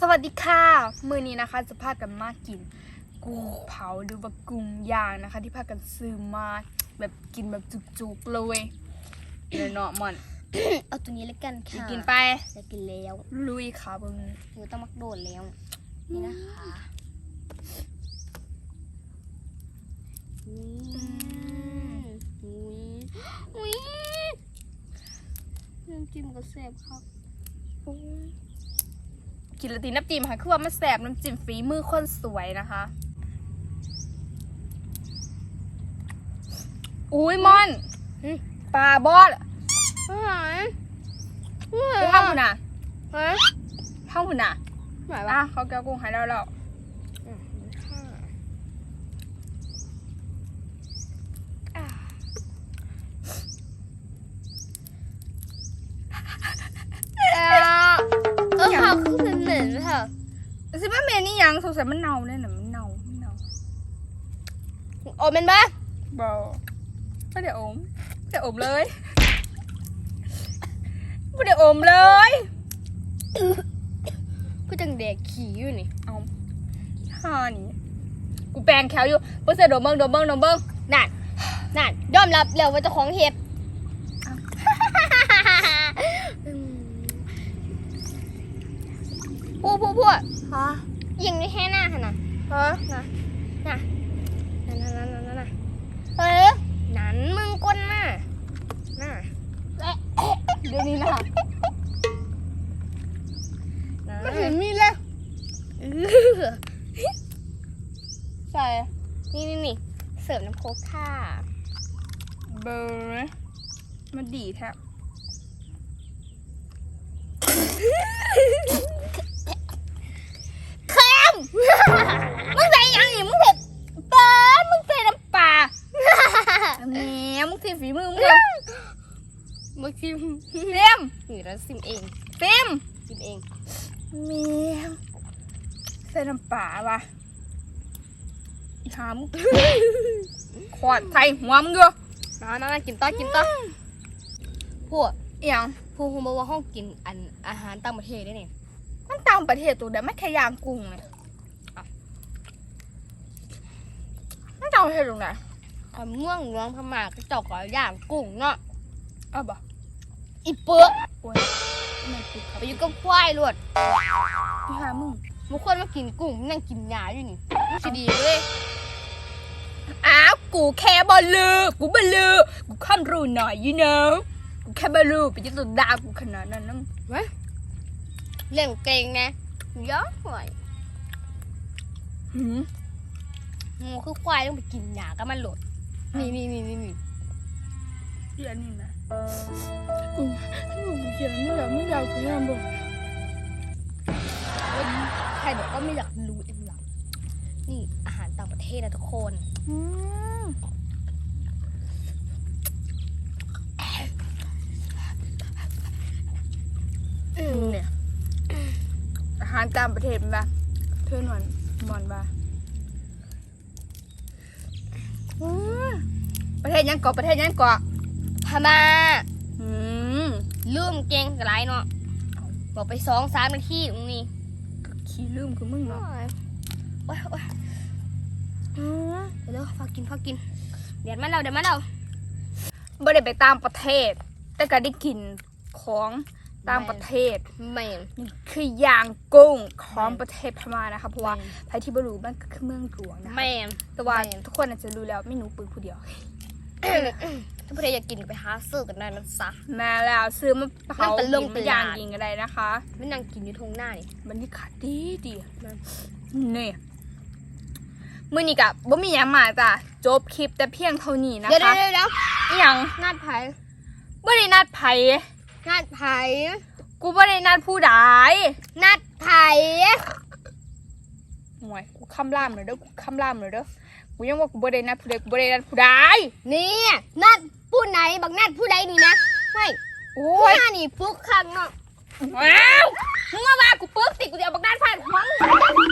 สวัสดีค่ะ มือนี้นะคะจะพากันมากิน กุ้งเผาหรือว่ากุ้งย่างนะคะ ที่พากันซื้อมาแบบกินแบบจุกๆเลยเดี๋ยวเนาะมันเอาตัวนี้แล้วกันค่ะกินไปจะกินแล้วลุยค่ะเบิงหนูต้องมักโดดแล้วนี่นะคะนี่อุ้ยอุ้ยน้ำจิ้มก็แซ่บครับ กินและตีน้ำจิ้มค่ะคือว่ามันแสบน้ำจิ้มฝีมือคนสวยนะคะอุ้ยมอนปลาบอสอาหารไปห้างหุ่นอะฮะห้างหุ่นอะหมายอะว่าเขาแก้วกุ้งให้เราแล้วเอ สิว่าเมนี่ยังสงสัยมันเน่าเนี่ยนะมันเน่ามันเน่าโอ้เป็นปะบอไม่ได้อมไม่ได้อมเลยไม่ได้อมเลยก็จังเด็กขี่อยู่นี่เอาห่านี่กูแปลงแขวอยู่เพื่อเสยดมเบิ้งดมเบิ้งดมเบิ้งนั่นนั่นยอมรับแล้วว่าเจ้าของเห็ดพูดพูดพูด ฮะยิงได้แค่หน้าค่ะนะฮะน่ะน่ะนั่นนั่นนั่นนั่นน่ะเฮ้ยนั่นมึงก้นน่ะน่ะเดี๋ยวนี้นะน่ะมันเห็นมีดเลยอื้อใส่นี่นี่นี่เสิร์ฟน้ำโค้กค่ะเบอร์มันดีแทบ มมึงใส่ฝีมือมึงเลยมาชิมเต็มนี่เราซิมเองเต็มซิมเองเมียวใส่น้ำปลาวะอีหามขวดไทยหัวมึงเยอะน้าน้ากินต่อกินต่อพวกเอียงพวกคุณบอกว่าห้องกินอันอาหารต่างประเทศได้เนี่ยมันต่างประเทศตัวเดียวไม่แค่ย่างกุ้งเลยมันต่างประเทศตรงไหน อันเมืองหลวงพม่าก็เจาก็ย่างกุ้งเนาะเอาบ่อีเปื้อโอ้ยไม่ติดครับไปอยู่กับควายรวดอีหามึงบางคนมากินกุ้งมันนั่งกินหญ้าอยู่นี่มันสิดีเลยอ้าวกูแค่บอลลือกูบอลลือกูข้ามรู้หน่อย you know กูแค่บอลลูไปจะตัวด่ากูขนาดนั้นนะเรื่องเก่งนะเยอะหน่อยหืมงูคือควายต้องไปกินหญ้าก็มันหลด นี่นี่นี่นี่นี่เดี๋ยวนี้นะอืมกูเขียนไม่อยากไม่อยากกูยังบอกใครบอกว่าไม่อยากรู้เองหรอกนี่อาหารต่างประเทศนะทุกคนอืมเนี่ยอาหารตามประเทศมันปะเธอหนอนหมอนปะอืม ประเทศยังเกาะประเทศยังเกาะพม่าอืมลืมเก่งกับไรเนาะบอกไปสองสามนาทีตรงนี้ขี้ลืมคือมึงโอ้เนาะยโอ้ยโอ้ยอืมเดี๋ยวเร็วพากินพากิน เดี๋ยวมาเราเดี๋ยวมาเราบ่ได้ไปตามประเทศ แต่ก็ได้กินของ ตามประเทศแมนนี่คือย่างกุ้งของประเทศพม่านะคะเพราะว่าใครที่บ่รู้มันก็คือเมืองหลวงนะแมคะนแต่ว่าแม่นทุกคนอาจจะรู้แล้วไม่หนูปืนผู้เดียวถ้าประเทศอยากกินก็ไปหาซื้อกันได้นะจ๊ะแม่แล้วซื้อมาเผามันเป็นลงกินเป็นมาย่างลาดกินกันได้นะคะไม่นั่งกินอยู่ทงหน้านี่บรรยากาศดีดีนั่นนี่มื้อนี้กับบ่มีหยังมาจ้ะจบคลิปแต่เพียงเท่านี้นะเดี๋ยวคะเดี๋ยวเดี๋ยวอีหยังนัดไผ่บ่ได้นัดไผ นัดไผ่กูบ่ได้นัดผู้ใดนัดไผ่ห่วยกูคำรามเลยเด้อกูคำรามเลยเด้อกูยังว่ากูบ่ได้นัดผู้ใดกูบ่ได้นัดผู้ใดนี่นัดผู้ไหนบักนัดผู้ใดนี่นะไม่โอ้ผู้ยหน้านี่ฟุกข้างเนาะว้าวมึงมาว่ากูปึ๊กติกูจะเอาบักด้านฟาดหัวมึง